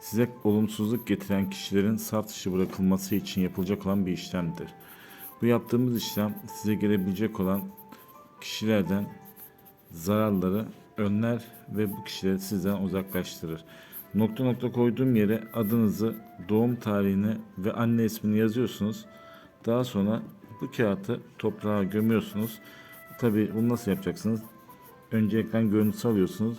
size olumsuzluk getiren kişilerin saf dışı bırakılması için yapılacak olan bir işlemdir. Bu yaptığımız işlem size gelebilecek olan kişilerden zararları önler ve bu kişileri sizden uzaklaştırır. Nokta nokta koyduğum yere adınızı, doğum tarihini ve anne ismini yazıyorsunuz. Daha sonra bu kağıtı toprağa gömüyorsunuz. Tabi bunu nasıl yapacaksınız? Önce ekran görüntüsü alıyorsunuz.